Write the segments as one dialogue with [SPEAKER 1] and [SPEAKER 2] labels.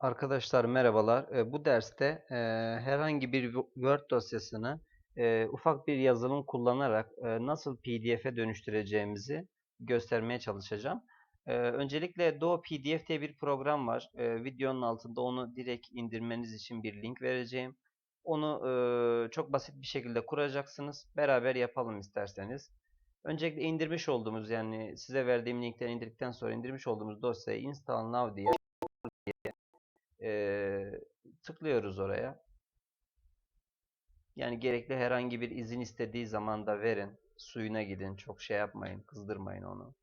[SPEAKER 1] Arkadaşlar merhabalar. E, Bu derste e, herhangi bir Wo- Word dosyasını e, ufak bir yazılım kullanarak e, nasıl PDF'e dönüştüreceğimizi göstermeye çalışacağım. Öncelikle Do PDF diye bir program var. Videonun altında onu direkt indirmeniz için bir link vereceğim. Onu çok basit bir şekilde kuracaksınız. Beraber yapalım isterseniz. Öncelikle indirmiş olduğumuz yani size verdiğim linkten indirdikten sonra indirmiş olduğumuz dosyayı install now diye Eee, tıklıyoruz oraya. Yani gerekli herhangi bir izin istediği zaman da verin. Suyuna gidin. Çok şey yapmayın. Kızdırmayın onu.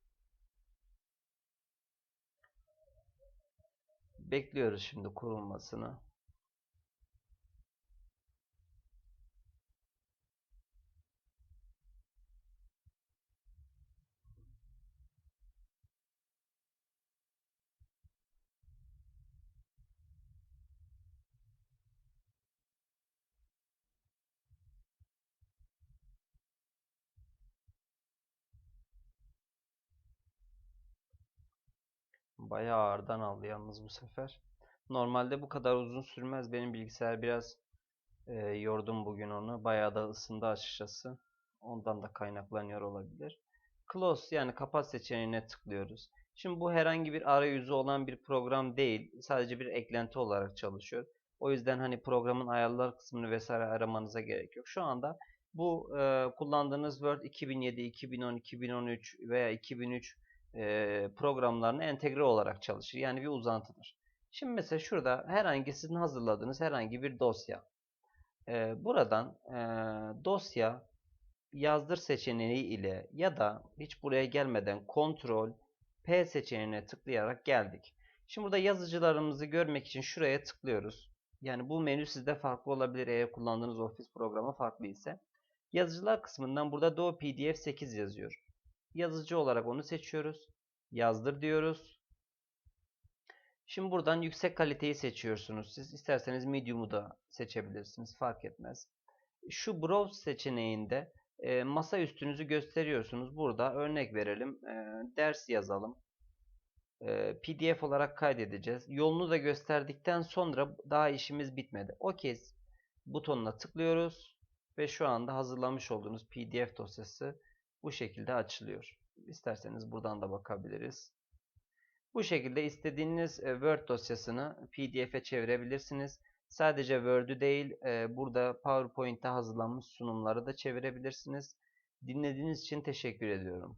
[SPEAKER 1] Bekliyoruz şimdi kurulmasını. Bayağı ağırdan aldı yalnız bu sefer. Normalde bu kadar uzun sürmez. Benim bilgisayar biraz e, yordum bugün onu. Bayağı da ısındı açıkçası. Ondan da kaynaklanıyor olabilir. Close yani kapat seçeneğine tıklıyoruz. Şimdi bu herhangi bir arayüzü olan bir program değil. Sadece bir eklenti olarak çalışıyor. O yüzden hani programın ayarlar kısmını vesaire aramanıza gerek yok. Şu anda bu e, kullandığınız Word 2007, 2010, 2013 veya 2003 e, programlarına entegre olarak çalışır. Yani bir uzantıdır. Şimdi mesela şurada herhangi sizin hazırladığınız herhangi bir dosya. Buradan dosya yazdır seçeneği ile ya da hiç buraya gelmeden kontrol P seçeneğine tıklayarak geldik. Şimdi burada yazıcılarımızı görmek için şuraya tıklıyoruz. Yani bu menü sizde farklı olabilir eğer kullandığınız Office programı farklı ise. Yazıcılar kısmından burada Do PDF 8 yazıyor. Yazıcı olarak onu seçiyoruz. Yazdır diyoruz. Şimdi buradan yüksek kaliteyi seçiyorsunuz. Siz isterseniz medium'u da seçebilirsiniz. Fark etmez. Şu browse seçeneğinde e, masa üstünüzü gösteriyorsunuz. Burada örnek verelim. E, ders yazalım. E, PDF olarak kaydedeceğiz. Yolunu da gösterdikten sonra daha işimiz bitmedi. OK butonuna tıklıyoruz ve şu anda hazırlamış olduğunuz PDF dosyası bu şekilde açılıyor. İsterseniz buradan da bakabiliriz. Bu şekilde istediğiniz e, Word dosyasını PDF'e çevirebilirsiniz. Sadece Word'ü değil, e, burada PowerPoint'te hazırlanmış sunumları da çevirebilirsiniz. Dinlediğiniz için teşekkür ediyorum.